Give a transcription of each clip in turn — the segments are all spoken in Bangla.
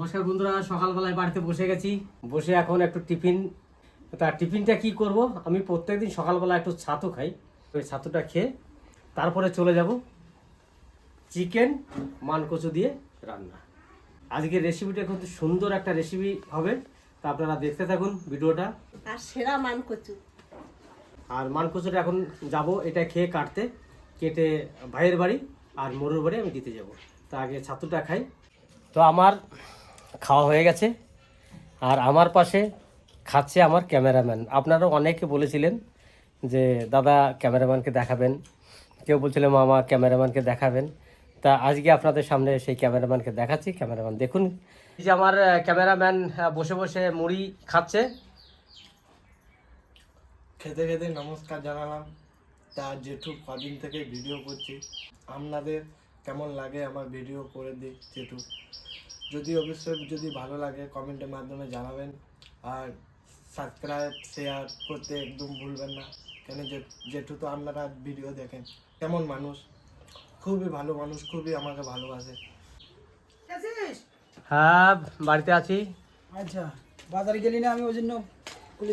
নমস্কার বন্ধুরা সকালবেলায় বাড়িতে বসে গেছি। বসে এখন একটু টিফিন। তা টিফিনটা কি করব? আমি প্রত্যেকদিন সকালবেলা একটু ছাতু খাই ওই ছাতুটা খেয়ে তারপরে চলে যাব চিকেন মানকচু দিয়ে রান্না। আজকের রেসিপিটা কিন্তু সুন্দর একটা রেসিপি হবে তা আপনারা দেখতে থাকুন ভিডিওটা। আর সেরা মানকচু। আর মানকচুটা এখন যাব এটা খেয়ে কাটতে। কেটে ভাইয়ের বাড়ি আর মরুর বাড়ি আমি দিতে যাব। তা আগে ছাতুটা খাই। তো আমার খাওয়া হয়ে গেছে। আর আমার পাশে খাচ্ছে আমার ক্যামেরাম্যান। আপনারাও অনেকে বলেছিলেন যে, দাদা, ক্যামেরাম্যানকে দেখাবেন। কেউ বলছিলেন মামা, ক্যামেরাম্যানকে দেখাবেন। তা আজকে আপনাদের সামনে সেই ক্যামেরাম্যানকে দেখাচ্ছি। ক্যামেরাম্যান, দেখুন। যে আমার ক্যামেরাম্যান বসে বসে মুড়ি খাচ্ছে। খেতে খেতে নমস্কার জানালাম। তা জেঠু কদিন থেকে ভিডিও করছি। আপনাদের কেমন লাগে আমার ভিডিও করে দিই জেঠু? যদি অবশ্যই যদি ভালো লাগে কমেন্টের মাধ্যমে জানাবেন। আর সাবস্ক্রাইব শেয়ার করতে একদম ভুলবেন না। কেন যে- জেঠু তো আপনারা ভিডিও দেখেন কেমন মানুষ? খুবই ভালো মানুষ খুবই আমাকে ভালোবাসে। হ্যাঁ বাড়িতে আছি। আচ্ছা বাজারে গেলি না? আমি ওই জন্য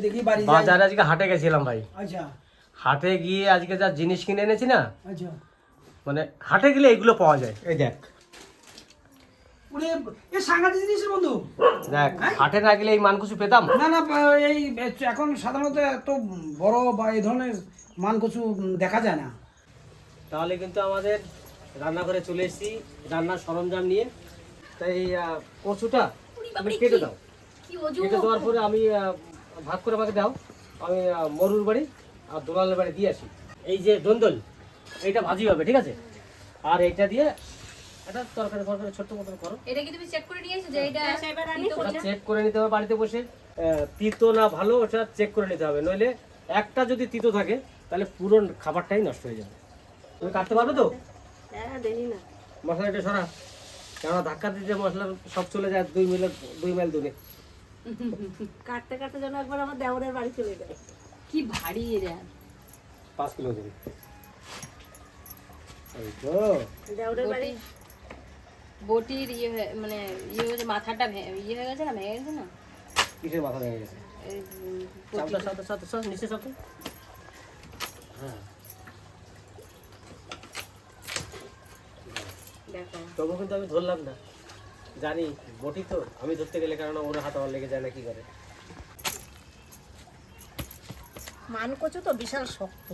দেখি বাড়ি যাই। বাজারে আজকে হাটে গেছিলাম ভাই। আচ্ছা। হাটে গিয়ে আজকে যা জিনিস কিনে এনেছি না আচ্ছা। মানে হাটে গেলে এগুলো পাওয়া যায়। এই দেখ ওরে এ সাংঘাতিক জিনিসের বন্ধু। দেখ হাটে না গেলে এই মানকুচু পেতাম। না না এই এখন সাধারণত এত বড় বা এই ধরনের মানকচু দেখা যায় না। তাহলে কিন্তু আমাদের রান্নাঘরে চলে এসেছি রান্নার সরঞ্জাম নিয়ে। তাই এই কচুটা তুমি কেটে দাও। কেটে দেওয়ার পরে আমি ভাগ করে আমাকে দাও। আমি মরুর বাড়ি আর দোলালের বাড়ি দিয়ে আসি। এই যে দন্দল এইটা ভাজি হবে ঠিক আছে? আর এইটা দিয়ে এটা তরকারি ফরকারি মতন করো। এটা কি তুমি চেক করে নিয়েছো যে এটা চেক করে নিতে হবে বাড়িতে বসে। তিতো না ভালো ওটা চেক করে নিতে হবে। নইলে একটা যদি তিতো থাকে তাহলে পুরো খাবারটাই নষ্ট হয়ে যাবে। তুমি কাটতে পারবে তো? হ্যাঁ মশলাটা সরা। কেননা ধাক্কা দিতে মশলা সব চলে যায় দুই মিলে দুই মাইল দূরে। কাটতে কাটতে যেন একবার আমার দেওরের বাড়ি চলে যায়। কি ভারী এরা। পাঁচ কিলো দূরে এই তো। দেওরের বাড়ি বটির ইয়ে মানে ইয়ে হয়েছে মাথাটা ইয়ে হয়ে গেছে না ভেঙে গেছে না? কিসের মাথা ভেঙে গেছে? নিচে হ্যাঁ তবু কিন্তু আমি ধরলাম না। জানি বটি তো আমি ধরতে গেলে কারণ ওর হাত আমার লেগে যায় না কি করে? মান কচু তো বিশাল শক্ত।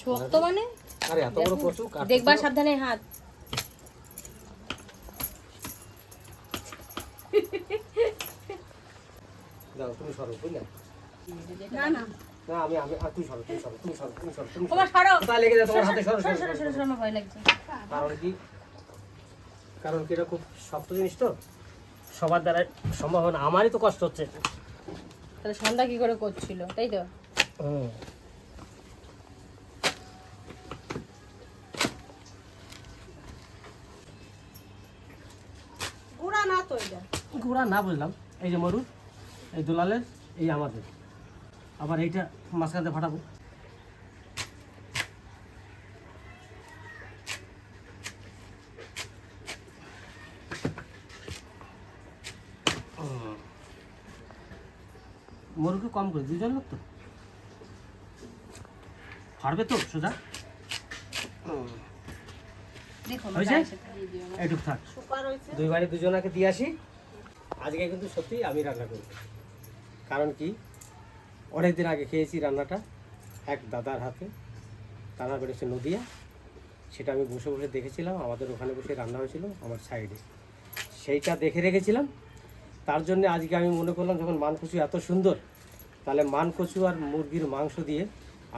শক্ত মানে? আরে এত বড় কচু? সাবধানে হাত। দাও তুমি সরো বুঝলে না না। না আমি আমি আর তুই সরো তুমি সরো তুমি সরো তুমি সরো তুমি তোমার সরো। লেগে যায় তোমার হাতে সরো সরো সরো সরো আমার ভয় লাগছে। কারণ কি? কারণ কি এটা খুব শক্ত জিনিস তো? সবার দ্বারা সম্ভব হয় না। আমারই তো কষ্ট হচ্ছে। তাহলে সন্ধ্যা কি করে করছিল? তাই তো? হুম। গুড়া না তো এটা। ঘোড়া না বুঝলাম। এই যে মরুর এই দুলালের এই আমাদের। আবার এইটা মাঝখানে ফাটাবো। মরুকে কম করে দুজন লোক তো? পারবে তো সোজা। এইটুক থাক। দুই বাড়ি দুজনাকে দিয়ে আসি। আজকে কিন্তু সত্যি আমি রান্না করব। কারণ কি? অনেক দিন আগে খেয়েছি রান্নাটা এক দাদার হাতে। দাদা বেড়েছে নদিয়া। সেটা আমি বসে বসে দেখেছিলাম। আমাদের ওখানে বসে রান্না হয়েছিল আমার সাইডে। সেইটা দেখে রেখেছিলাম। তার জন্য আজকে আমি মনে করলাম যখন মানকচু এত সুন্দর তাহলে মানকচু আর মুরগির মাংস দিয়ে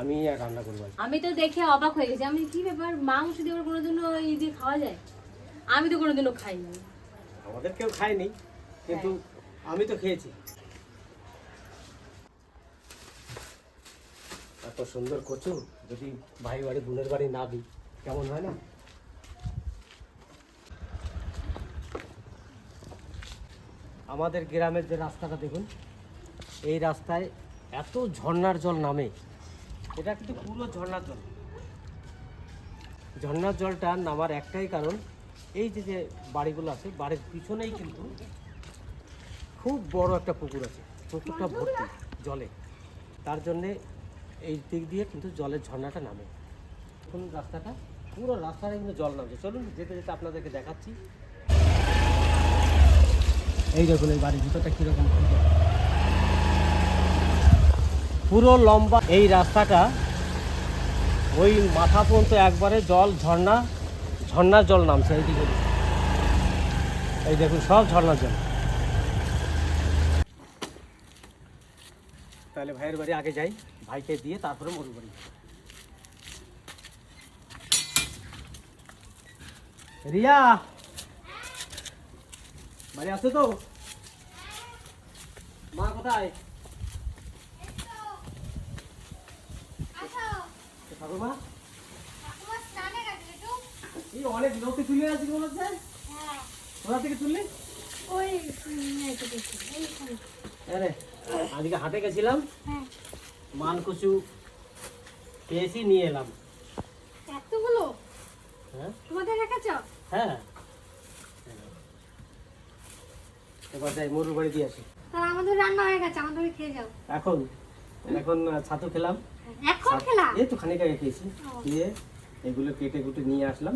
আমি আর রান্না করব। আমি তো দেখে অবাক হয়ে গেছি। আমি কি ব্যাপার? মাংস দিয়ে কোনোদিনও ই দিয়ে খাওয়া যায়? আমি তো কোনোদিনও খাইনি। আমাদের কেউ খায়নি কিন্তু আমি তো খেয়েছি। এত সুন্দর কচু যদি ভাই বাড়ি বোনের বাড়ি না দিই, কেমন হয় না? আমাদের গ্রামের যে রাস্তাটা দেখুন, এই রাস্তায় এত ঝর্ণার জল নামে। এটা কিন্তু পুরো ঝর্ণার জল। ঝর্ণার জলটা নামার একটাই কারণ, এই যে যে বাড়িগুলো আছে, বাড়ির পিছনেই কিন্তু খুব বড় একটা পুকুর আছে। পুকুরটা ভর্তি জলে। তার জন্যে এই দিক দিয়ে কিন্তু জলের ঝর্ণাটা নামে। এখন রাস্তাটা, পুরো রাস্তাটা কিন্তু জল নামছে। চলুন যেতে যেতে আপনাদেরকে দেখাচ্ছি। এই দেখুন, এই বাড়ির ভিতরটা কীরকম। পুরো লম্বা এই রাস্তাটা, ওই মাথা পর্যন্ত একবারে জল ঝর্ণা, ঝর্ণার জল নামছে এইদিকে। এই দেখুন, সব ঝর্ণার জল। তাহলে ভাইয়ের বাড়ি আগে যাই। ভাইকে দিয়ে তারপরে মরুর বাড়ি রিয়া! বাড়ি আছে তো? মা কোথায়? ঠাকুরমা? এই অনেক লোকে তুলে আছে মনে হচ্ছে। কোথা থেকে তুললি। আরে আজকে হাটে গেছিলাম। হ্যাঁ। মানকুচু পেয়েছি নিয়ে এলাম। এতগুলো? হ্যাঁ? তোমাদের রেখেছ হ্যাঁ। এবার যাই মরুর বাড়ি দিয়ে আসি। আমাদের রান্না হয়ে গেছে আমাদের খেয়ে যাও। এখন এখন ছাতু খেলাম। এখন খেলা? এই তো খানিক আগে খেয়েছি। দিয়ে এগুলো কেটে কুটে নিয়ে আসলাম।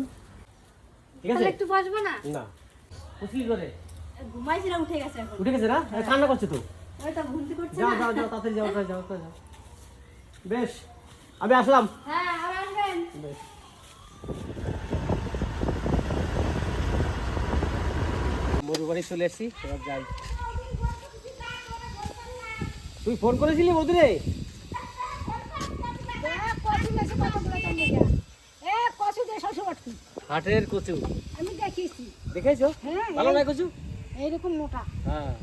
ঠিক আছে? একটু বসবো না? না। করে ঘুমাইছিলাম উঠে গেছে এখন। উঠে গেছে না? করছে তো? ওই তো ভুলতে করছে যাও যাও যাও তাড়াতাড়ি যাও যাও যাও। বেশ আমি আসলাম। হ্যাঁ আসবেন? বেশ। মরু বাড়ি চলে এসছি এবার যাই। তুই ফোন করেছিলি বধুরে হাটের কচু। আমি দেখিয়েছি। দেখেছ? হ্যাঁ, ভালো না কচু? এইরকম মোটা। হ্যাঁ।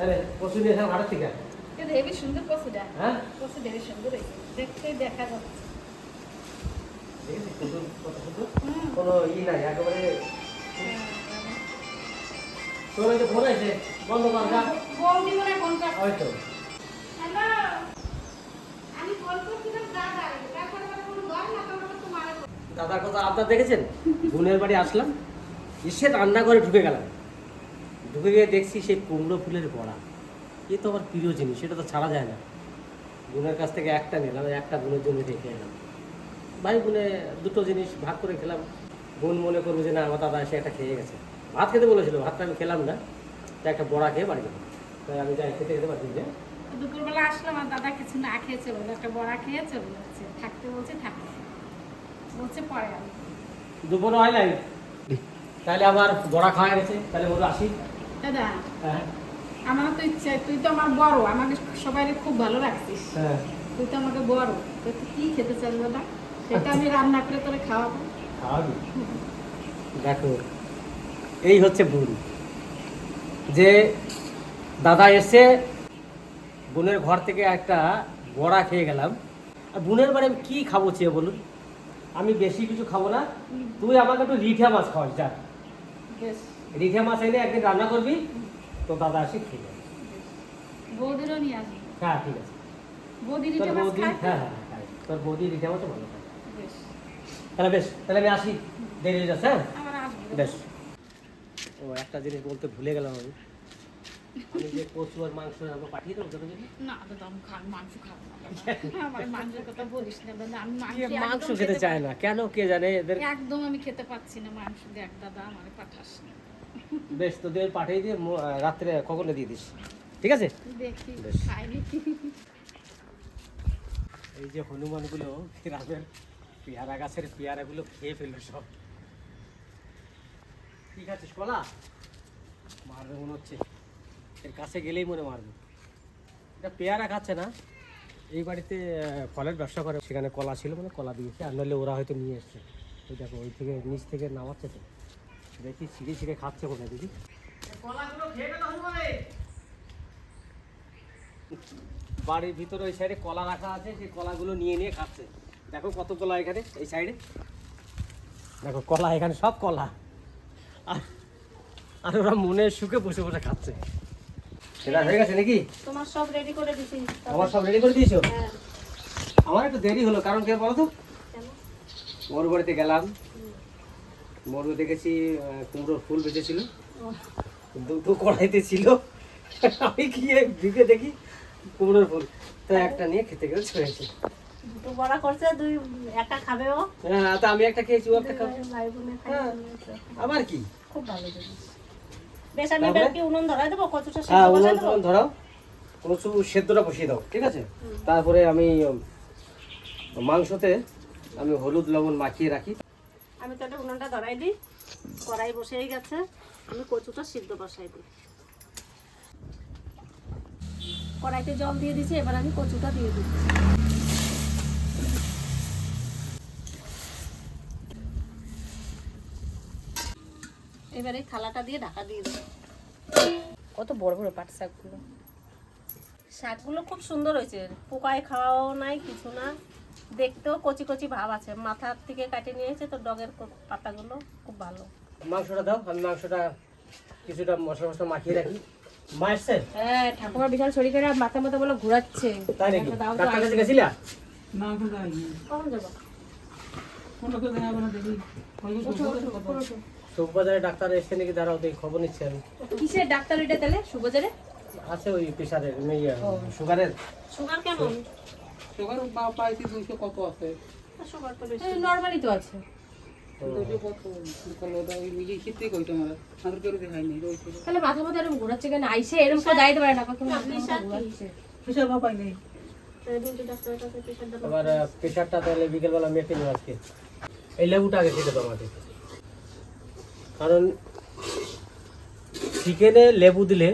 আরে কচু নিয়ে এসে হাটের থেকে কিন্তু হেবি সুন্দর হ্যাঁ? হেবি সুন্দর হয়েছে। দেখতে দেখা যাচ্ছে। দেখেছিস কচু কত সুন্দর? কোনো ই নাই একেবারে তোর ওই যে ফোন আছে বন্ধ কর যা। বৌদি মনে ফোন কর ওই তো। হ্যালো আমি ফোন করছিলাম দাদা তারপরে বলে কোনো না তোমার তোমার দাদার কথা আপনার দেখেছেন? বোনের বাড়ি আসলাম এসে রান্না করে ঢুকে গেলাম। ঢুকে গিয়ে দেখছি সেই কুমড়ো ফুলের বড়া। এ তো আমার প্রিয় জিনিস সেটা তো ছাড়া যায় না। বোনের কাছ থেকে একটা নিলাম একটা বোনের জন্য রেখে এলাম। ভাই বোনে দুটো জিনিস ভাগ করে খেলাম। বোন মনে করবে যে না আমার দাদা এসে একটা খেয়ে গেছে। ভাত খেতে বলেছিল ভাতটা আমি খেলাম না। তাই একটা বড়া খেয়ে বাড়ি গেলাম। তাই আমি যাই খেতে খেতে পারছি না দুপুরবেলা আসলাম আর দাদা কিছু না খেয়েছে বলে একটা বড়া খেয়ে চলে যাচ্ছে থাকতে বলছে থাকতে বলছে পরে আমি দুপুরও হয় নাই। তাহলে আমার বড়া খাওয়া গেছে তাহলে বলো আসি। দাদা হ্যাঁ। আমার তো ইচ্ছে তুই তো আমার বড় আমাকে সবাই খুব ভালো রাখছিস। হ্যাঁ। তুই তো আমাকে বড়। তুই কি খেতে চাস দাদা সেটা আমি রান্না করে তোরে খাওয়াবো। খাওয়াবি? দেখো এই হচ্ছে বোন যে দাদা এসে বোনের ঘর থেকে একটা বড়া খেয়ে গেলাম। আর বোনের বাড়ি আমি কী খাব চেয়ে বলুন? আমি বেশি কিছু খাব না। তুই আমাকে একটু রিঠা মাছ খাওয়াস যা। বেশ। রিঠা মাছ এনে একদিন রান্না করবি তো দাদা আসি খেয়ে যাবে। বৌদিরও নিয়ে আসবি? হ্যাঁ ঠিক আছে। বৌদি তোর মাছ খায়? হ্যাঁ হ্যাঁ খায়। তোর বৌদি রিঠা মাছও ভালো খায়। বেশ। তাহলে বেশ তাহলে আমি আসি। দেরি হয়ে যাচ্ছে হ্যাঁ? বেশ। ও একটা জিনিস বলতে ভুলে গেলাম আমি। আমি যে কচু আর মাংস আমরা পাঠিয়ে দেবো তোদের না দাদা আমি খাই মাংস খাব আমার মাংসের কথা বলিস না দাদা। আমি মাংস খেতে চায় না? কেন কে জানে? এদের একদম আমি খেতে পাচ্ছি না মাংস। দেখ দাদা আমার পাঠাস না। বেশ তো তোদের পাঠিয়ে দিয়ে রাত্রে কখনো দিয়ে দিস। ঠিক আছে? বেশ। এই যে হনুমানগুলো গ্রামের পেয়ারা গাছের পেয়ারাগুলো খেয়ে ফেলল সব। ঠিক আছে কলা? মারবে মনে হচ্ছে। এর কাছে গেলেই মনে মারবে। এটা পেয়ারা খাচ্ছে না। এই বাড়িতে ফলের ব্যবসা করে। সেখানে কলা ছিল মানে কলা দিয়েছে। আর নাহলে ওরা হয়তো নিয়ে এসছে। ওই দেখো ওই থেকে নিচ থেকে নামাচ্ছে তো। দেখি ছিঁড়ে ছিঁড়ে খাচ্ছে কোথায় দিদি? কলাগুলো খেয়ে গেল হনুমানে বাড়ির ভিতরে ওই সাইডে কলা রাখা আছে সেই কলাগুলো নিয়ে নিয়ে খাচ্ছে। দেখো কত কলা এখানে এই সাইডে দেখো কলা এখানে সব কলা। আর আর ওরা মনে সুখে বসে বসে খাচ্ছে। সেটা হয়ে গেছে নাকি? তোমার সব রেডি করে দিছি। আমার সব রেডি করে দিয়েছ? হ্যাঁ। আমার একটু দেরি হলো কারণ কে বলো তো? মোর বাড়িতে গেলাম। মোর দেখেছি কুমড়োর ফুল বেঁচেছিল। দুটো কড়াইতে ছিল। আমি গিয়ে ঢুকে দেখি কুমড়োর ফুল। তো একটা নিয়ে খেতে গেলে ছড়েছি দুটো বড়া করছে দুই একা খাবে ও। হ্যাঁ তো আমি একটা খেয়েছি ও একটা খাব। হ্যাঁ আবার কি? খুব ভালো জিনিস। বেশ আমি তারপরে? এবার কি উনুন ধরাই দেবো কচুটা হ্যাঁ বসাই উনুন ধরাও। কচু সেদ্ধটা বসিয়ে দাও ঠিক আছে? তারপরে আমি মাংসতে আমি হলুদ লবণ মাখিয়ে রাখি। আমি তাহলে উনুনটা ধরাই দিই। কড়াই বসেই গেছে। আমি কচুটা সিদ্ধ বসাই দিই। কড়াইতে জল দিয়ে দিছি এবার আমি কচুটা দিয়ে দিচ্ছি এবারে এই থালাটা দিয়ে ঢাকা দিয়ে দিই। কত বড় বড় পাট শাকগুলো। শাকগুলো খুব সুন্দর হয়েছে। পোকায় খাওয়াও নাই কিছু না। দেখতেও কচি কচি ভাব আছে। মাথার থেকে কাটে নিয়েছে তো ডগের পাতাগুলো খুব ভালো। মাংসটা দাও আমি মাংসটা কিছুটা মশলা মশলা মাখিয়ে রাখি। মা এসছে হ্যাঁ ঠাকুমা বিশাল শরীর খারাপ মাথা মাথা বলে ঘোরাচ্ছে। তাই নাকি? একটা দাও তো ডাক্তার কাছে গেছিলা? না এখন কখন যাব? কোনো কেউ দেখাবে না দেখি? চৌবাজারে ডাক্তার এসছে নাকি? দাঁড়াও তো খবর নিচ্ছি আমি। কিসের ডাক্তার এটা তাহলে? সুবাজারে আছে ওই প্রেশারের ইয়ে, সুগারের। সুগার কেমন? সুগার বা পাইছি দুইশো কত আছে? নর্মালি তো আছে। তাহলে মাথা মাথা এরকম ঘোরাচ্ছে কেন? আইসে এরকম করে দাঁড়াইতে পারে না প্রেশার আবার প্রেশারটা তাহলে বিকেলবেলা মেপে নিও আজকে। এই লেবুটা আগে খেতে দাও আমাকে কারণ চিকেনে লেবু দিলে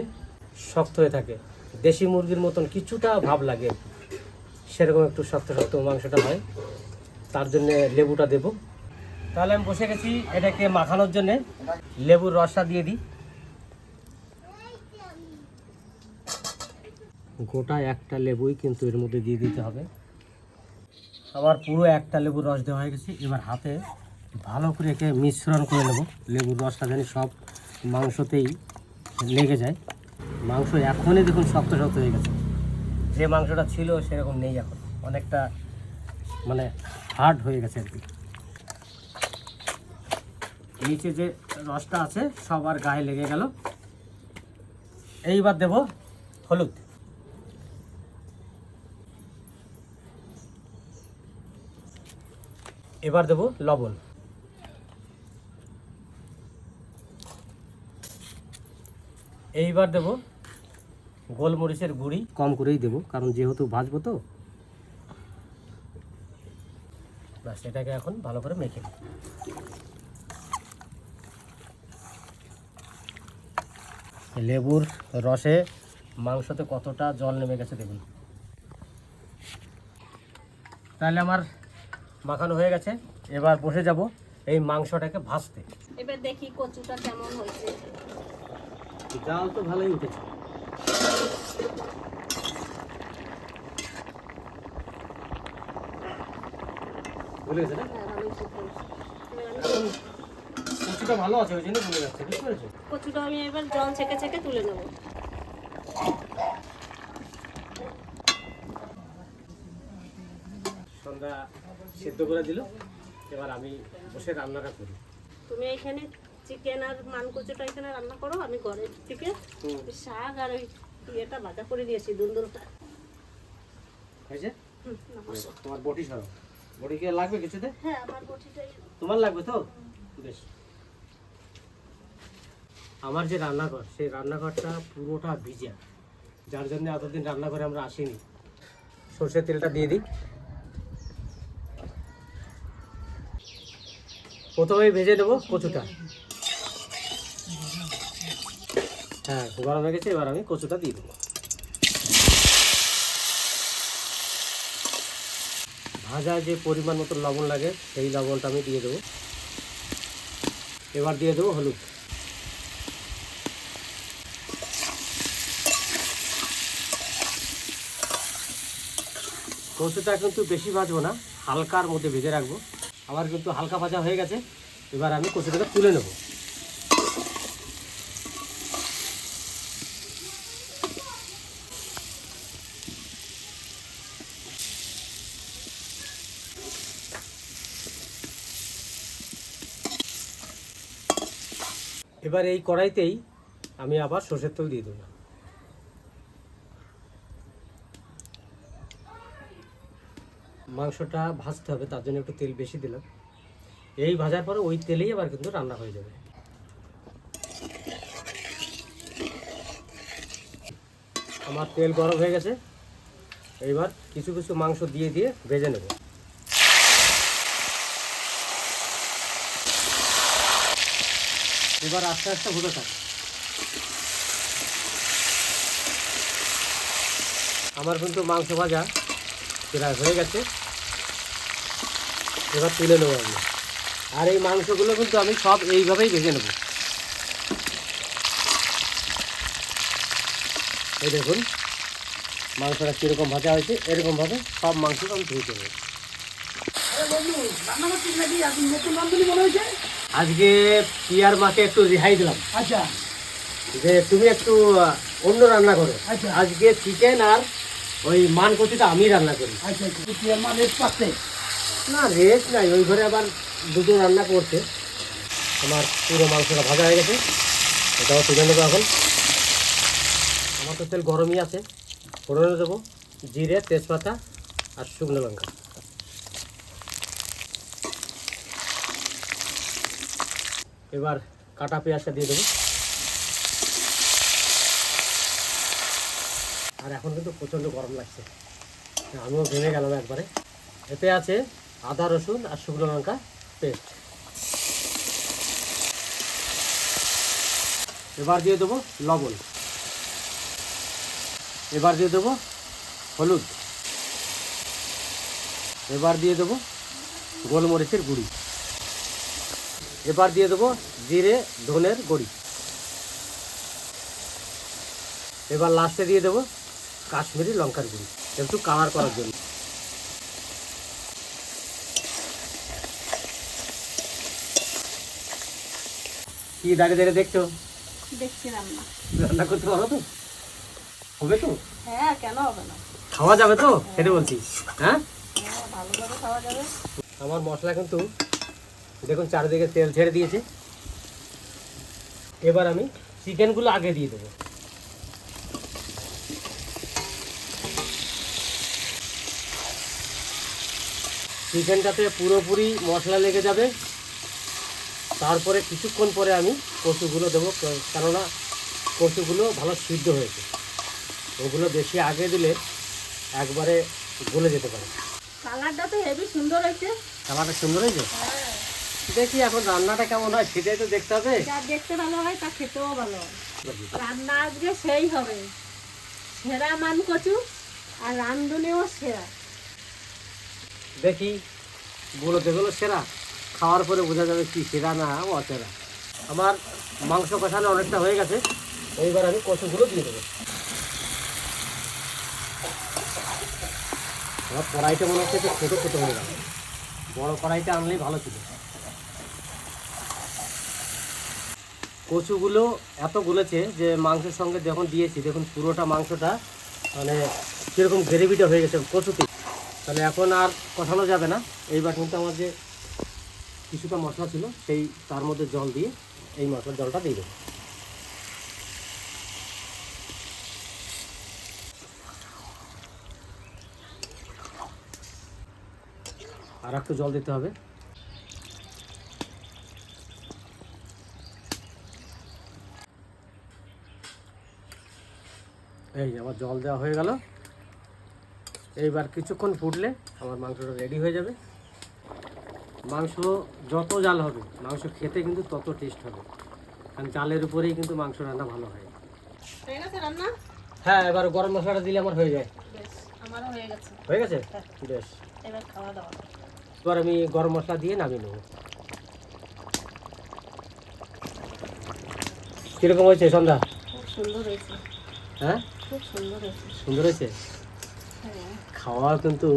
শক্ত হয়ে থাকে। দেশি মুরগির মতন কিছুটা ভাব লাগে। সেরকম একটু শক্ত শক্ত মাংসটা হয়। তার জন্য লেবুটা দেব। তাহলে আমি বসে গেছি, এটাকে মাখানোর জন্যে। লেবুর রসটা দিয়ে দিই। গোটা একটা লেবুই কিন্তু এর মধ্যে দিয়ে দিতে হবে। আবার পুরো একটা লেবুর রস দেওয়া হয়ে গেছে। এবার হাতে ভালো করে একে মিশ্রণ করে নেব। লেবুর রসটা জানি সব মাংসতেই লেগে যায়। মাংস এখনই দেখুন শক্ত শক্ত হয়ে গেছে। যে মাংসটা ছিল সেরকম নেই এখন। অনেকটা মানে হার্ড হয়ে গেছে আর কি। নিচে যে রসটা আছে সবার গায়ে লেগে গেল। এইবার দেব হলুদ। এবার দেব লবণ। এইবার দেব গোলমরিচের গুঁড়ি। কম করেই দেব কারণ যেহেতু ভাজবো তো। ব্যাস এটাকে এখন ভালো করে মেখে নিই। লেবুর রসে মাংসতে কতটা জল নেমে গেছে দেখুন। তাহলে আমার মাখানো হয়ে গেছে এবার বসে যাব এই মাংসটাকে ভাজতে। এবার দেখি কচুটা কেমন হয়েছে। জাল তো ভালোই উঠেছে। ভুলে গেছে না? হ্যাঁ আমি ভালো আছে ওই জন্য ভুলে যাচ্ছে বুঝতে পেরেছ? কচুটা আমি এবার জল ছেঁকে ছেঁকে তুলে নেব। সন্ধ্যা সেদ্ধ করে দিল এবার আমি বসে রান্নাটা করি। তুমি এখানে চিকেন আর মান কচুটা এখানে রান্না করো আমি ঘরের থেকে। শাক আর ওই ইয়েটা ভাজা করে দিয়েছি দুন্দুলটা। হয়েছে। তোমার বটি সরো। বটি কি লাগবে কিছুতে? হ্যাঁ আমার বটিটাই তোমার লাগবে তো? বেশ। আমার যে রান্নাঘর সেই রান্নাঘরটা পুরোটা ভিজা। যার জন্য এতদিন রান্না করে আমরা আসিনি। সর্ষের তেলটা দিয়ে দিই। প্রথমে ভেজে নেব কচুটা। হ্যাঁ গরম হয়ে গেছে, এবার আমি কচুটা দিয়ে দেবো। ভাজা যে পরিমাণ মতো লবণ লাগে, সেই লবণটা আমি দিয়ে দেবো। এবার দিয়ে দেবো হলুদ। কচুটা কিন্তু বেশি ভাজবো না, হালকার মধ্যে ভেজে রাখব। আমার কিন্তু হালকা ভাজা হয়ে গেছে, এবার আমি কচুটাকে তুলে নেব। এবার এই কড়াইতেই আমি আবার সর্ষের তেল দিয়ে দিলাম মাংসটা ভাজতে হবে, তার জন্য একটু তেল বেশি দিলাম। এই ভাজার পরে ওই তেলেই আবার কিন্তু রান্না হয়ে যাবে। আমার তেল গরম হয়ে গেছে। এইবার কিছু কিছু মাংস দিয়ে দিয়ে ভেজে নেব। এবার আস্তে আস্তে হতে থাক। আমার কিন্তু মাংস ভাজা প্রায় হয়ে গেছে। এবার তুলে নেব আমি। আর এই মাংসগুলো কিন্তু আমি সব এইভাবেই ভেজে নেব। এই দেখুন, মাংসটা কীরকম ভাজা হয়েছে, এরকমভাবে সব মাংস আমি ধুয়ে নেব। আজকে পিয়ার মাকে একটু রেহাই দিলাম। আচ্ছা। যে তুমি একটু অন্য রান্না করো। আচ্ছা। আজকে চিকেন আর ওই মান কচিটা আমি রান্না করি। আচ্ছা আচ্ছা। পাচ্ছে না রেস্ট নাই। ওই ঘরে আবার দুটো রান্না করছে। আমার পুরো মাংসটা ভাজা হয়ে গেছে। এটাও তুলে নেব এখন। আমার তো তেল গরমই আছে। ফোড়নে দেবো জিরে তেজপাতা আর শুকনো লঙ্কা। এবার কাটা পেঁয়াজটা দিয়ে দেবো। আর এখন কিন্তু প্রচণ্ড গরম লাগছে। আমিও ভেঙে গেলাম একবারে। এতে আছে আদা, রসুন আর শুকনো লঙ্কা পেস্ট। এবার দিয়ে দেবো লবণ। এবার দিয়ে দেবো হলুদ। এবার দিয়ে দেবো গোলমরিচের গুঁড়ি। এবার দিয়ে দেবো জিরে ধনের গড়ি। এবার লাস্টে দিয়ে দেবো কাশ্মীরি লঙ্কার গুঁড়ি একটু কালার করার জন্য। কি দাঁড়িয়ে দাঁড়িয়ে দেখছ? রান্না রান্না করতে পারো তো? হবে তো? হ্যাঁ কেন হবে না? খাওয়া যাবে তো? সেটা বলছি। হ্যাঁ? হ্যাঁ ভালোভাবে খাওয়া যাবে। আমার মশলা কিন্তু দেখুন চারিদিকে তেল ছেড়ে দিয়েছে। এবার আমি চিকেনগুলো আগে দিয়ে দেবো। চিকেনটাতে পুরোপুরি মশলা লেগে যাবে। তারপরে কিছুক্ষণ পরে আমি কচুগুলো দেবো কেননা কচুগুলো ভালো সিদ্ধ হয়েছে। ওগুলো বেশি আগে দিলে একবারে গলে যেতে পারে। কালারটা তো হেভি সুন্দর হয়েছে। কালারটা সুন্দর হয়েছে? দেখি এখন রান্নাটা কেমন হয় সেটাই তো দেখতে হবে। যা দেখতে ভালো হয় তা খেতেও ভালো রান্না আজকে সেই হবে। সেরা মান কচু আর রান্ধুনিও সেরা। দেখি গুলো যেগুলো সেরা। খাওয়ার পরে বোঝা যাবে কি সেরা না অসেরা আমার মাংস কষানো অনেকটা হয়ে গেছে। এইবার আমি কচুগুলো দিয়ে দেবো। আমার কড়াইটা মনে হচ্ছে ছোটো ছোটো হয়ে গেল। বড় কড়াইটা আনলেই ভালো ছিল। কচুগুলো এত গুলেছে যে মাংসের সঙ্গে যখন দিয়েছি, দেখুন পুরোটা মাংসটা মানে কীরকম গ্রেভিটা হয়ে গেছে কচুতে। তাহলে এখন আর কষানো যাবে না। এইবার কিন্তু আমার যে কিছুটা মশলা ছিল, সেই তার মধ্যে জল দিয়ে এই মশলার জলটা দিয়ে দেবো। আর একটু জল দিতে হবে। এই যে আমার জল দেওয়া হয়ে গেল। এইবার কিছুক্ষণ ফুটলে আমার মাংসটা রেডি হয়ে যাবে। মাংস যত জাল হবে মাংস খেতে কিন্তু তত টেস্ট হবে। কারণ জালের উপরেই কিন্তু মাংস রান্না ভালো হয়। রান্না? হ্যাঁ এবার গরম মশলাটা দিলে আমার হয়ে যায়। আমারও হয়ে গেছে। হয়ে গেছে? বেশ। এবার খাওয়া দাওয়া। এবার আমি গরম মশলা দিয়ে নামিয়ে নেব। কীরকম হয়েছে সন্ধ্যা? খুব সুন্দর হয়েছে। হ্যাঁ? খুব সুন্দর হয়েছে। সুন্দর হয়েছে? হ্যাঁ। খাওয়া কিন্তু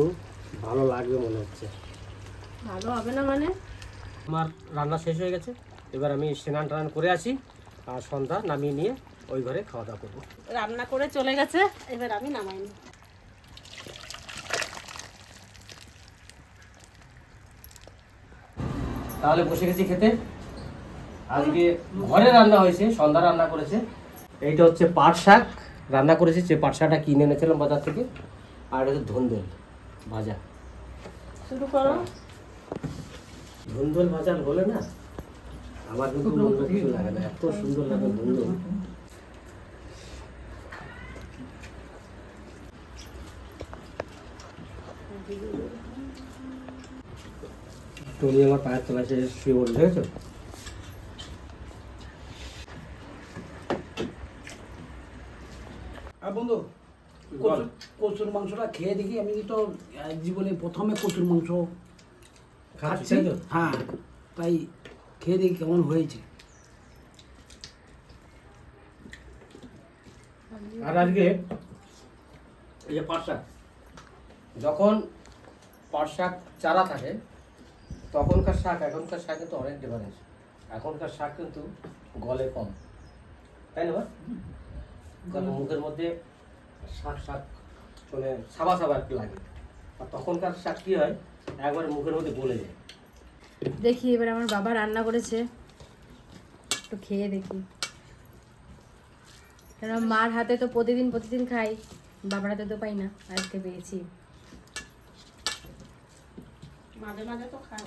ভালো লাগবে মনে হচ্ছে। ভালো হবে না মানে? আমার রান্না শেষ হয়ে গেছে। এবার আমি স্নান টান করে আসি আর সন্ধ্যা নামিয়ে নিয়ে ওই ঘরে খাওয়া দাওয়া করব। রান্না করে চলে গেছে। এবার আমি নামাইনি তাহলে বসে গেছি খেতে। আজকে ঘরে রান্না হয়েছে সন্ধ্যা রান্না করেছে। এইটা হচ্ছে পাট শাক। রান্না করেছি যে পাট শাকটা কিনে এনেছিলাম বাজার থেকে আর এটা হচ্ছে ধন্দল ভাজা। শুরু করো। ধন্দল ভাজা বলে না আমার কিন্তু অন্য কিছু লাগে না এত সুন্দর লাগে ধন্দল। তুমি আমার পায়ের তলায় শুয়ে দেখেছ আর বন্ধু কচুর কচুর মাংসটা খেয়ে দেখি আমি তো জীবনে প্রথমে কচুর মাংস খাচ্ছি হ্যাঁ তাই খেয়ে দেখি কেমন হয়েছে। আর আজকে? এই যে পাট শাক। যখন পাট শাক চারা থাকে তখনকার শাক এখনকার শাক কিন্তু অনেক ডিফারেন্স এখনকার শাক কিন্তু গলে কম। তাই না বা? মুখের মধ্যে শাক শাক মানে সাবা সাবা একটু লাগে। আর তখনকার শাক কি হয়? একবারে মুখের মধ্যে গলে যায়। দেখি এবার আমার বাবা রান্না করেছে। একটু খেয়ে দেখি। কেন মার হাতে তো প্রতিদিন প্রতিদিন খাই। বাবার হাতে তো পাই না আজকে পেয়েছি। মাঝে মাঝে তো খাও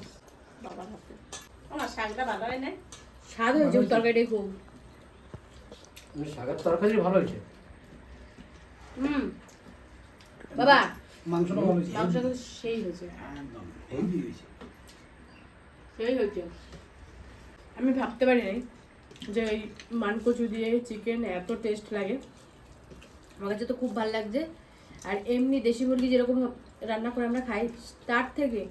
বাবার হাতে। আমার শাকটা ভালো হয় না স্বাদ হয়েছে তরকারিটাই খুব। শাকের তরকারি ভালো হয়েছে? হুম। বাবা মাংসটা ভালো হয়েছে। মাংস কিন্তু সেই হয়েছে। একদম হেভি হয়েছে। সেই হয়েছে। আমি ভাবতে পারি নাই যে এই মানকচু দিয়ে চিকেন এত টেস্ট লাগে। আমার কাছে তো খুব ভালো লাগছে। আর এমনি দেশি মুরগি যেরকম রান্না করে আমরা খাই তার থেকে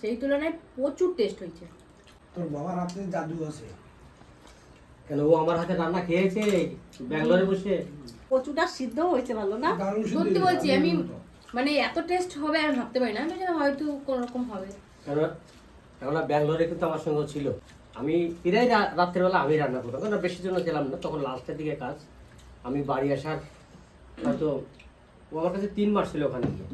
সেই তুলনায় প্রচুর টেস্ট হয়েছে। তোর বাবার হাতে জাদু আছে। কেন ও আমার হাতে রান্না খেয়েছে? ব্যাঙ্গালোরে বসে? কচুটা সিদ্ধ হয়েছে ভালো না? সত্যি বলছি আমি মানে এত টেস্ট হবে আমি ভাবতে পারি না। আমি হয়তো কোনো রকম হবে। কেন এখন ব্যাঙ্গালোরে কিন্তু আমার সঙ্গে ছিল। আমি প্রায় রাত্রেবেলা আমি রান্না করতাম কারণ বেশি জন্য ছিলাম না তখন লাস্টের দিকে কাজ। আমি বাড়ি আসার হয়তো ও আমার কাছে তিন মাস ছিল ওখানে গিয়ে।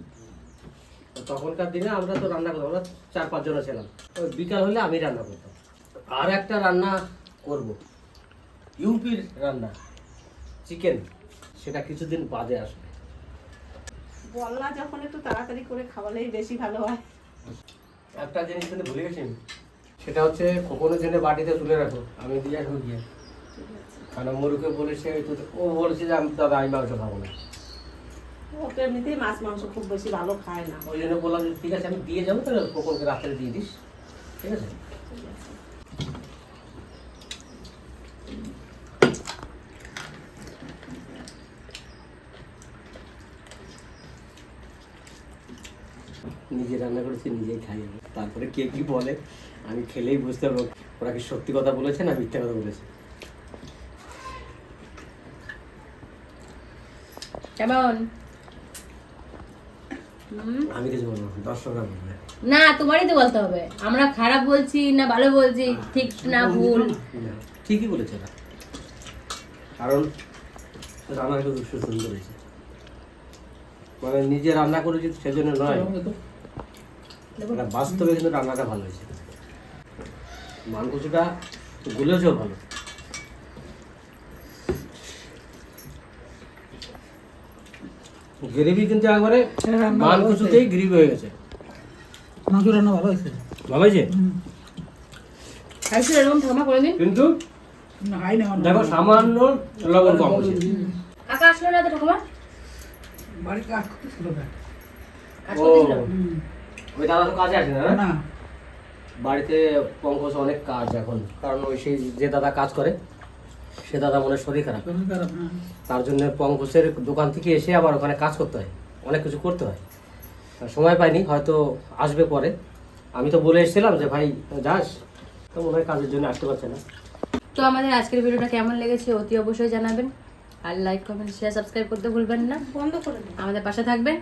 তো তখনকার দিনে আমরা তো রান্না করতাম আমরা চার পাঁচ জন ছিলাম ওই বিকাল হলে আমি রান্না করতাম। আর একটা রান্না করব। ইউপির রান্না চিকেন সেটা কিছুদিন বাদে আসবে। বললা যখন একটু তাড়াতাড়ি করে খাওয়ালেই বেশি ভালো হয়। একটা জিনিস কিন্তু ভুলে গেছি সেটা হচ্ছে কোকোনো জেনে বাটিতে তুলে রাখো আমি দিয়ে আসব গিয়ে। কারণ মুরুকে বলেছে ও বলেছে যে আমি দাদা আমি মাংস খাব না। ও তো এমনিতেই মাছ মাংস খুব বেশি ভালো খায় না। ওই জন্য বললাম যে ঠিক আছে আমি দিয়ে যাব তাহলে কোকোনকে রাত্রে দিয়ে দিস। ঠিক আছে? নিজে রান্না করেছি নিজেই খাই আমি। তারপরে কে কি বলে আমি খেলেই বুঝতে পারব। ওরা কি সত্যি কথা বলেছে না মিথ্যা কথা বলেছে? কেমন? আমি কিছু বলব দর্শকরা বলবে। না তোমারই তো বলতে হবে। আমরা খারাপ বলছি না ভালো বলছি ঠিক না ভুল। না, ঠিকই বলেছে না কারণ রান্না খুব সুন্দর হয়েছে। মানে নিজে রান্না করেছি সেজন্য নয়। এটা বাস্তবে কিন্তু রান্নাটা ভালো হয়েছে। মানকুচুটা গুলেছেও ভালো। গ্রেভি কিন্তু একবারে মানকুচুতেই গ্রেভি হয়ে গেছে। মাংস রান্না ভালো হয়েছে। ভালো হয়েছে? খাইছো এরকম ঠামা করে দিন কিন্তু দেখো সামান্য লবণ কম হয়েছে। কাকা আসলো না তো ঠাকুমা? বাড়ি কাজ না। কাজ ওই দাদা তো কাজে আছে না না। বাড়িতে পঙ্কজ অনেক কাজ এখন। কারণ ওই সেই যে দাদা কাজ করে সে দাদা মনে শরীর খারাপ। না তার জন্য পঙ্কজের দোকান থেকে এসে আবার ওখানে কাজ করতে হয়। অনেক কিছু করতে হয়। সময় পাইনি হয়তো আসবে পরে। আমি তো বলে এসেছিলাম যে ভাই যাস। তো মনে হয় কাজের জন্য আসতে পারছে না। তো আমাদের আজকের ভিডিওটা কেমন লেগেছে অতি অবশ্যই জানাবেন। আর লাইক কমেন্ট শেয়ার সাবস্ক্রাইব করতে ভুলবেন না। বন্ধ করে আমাদের পাশে থাকবেন।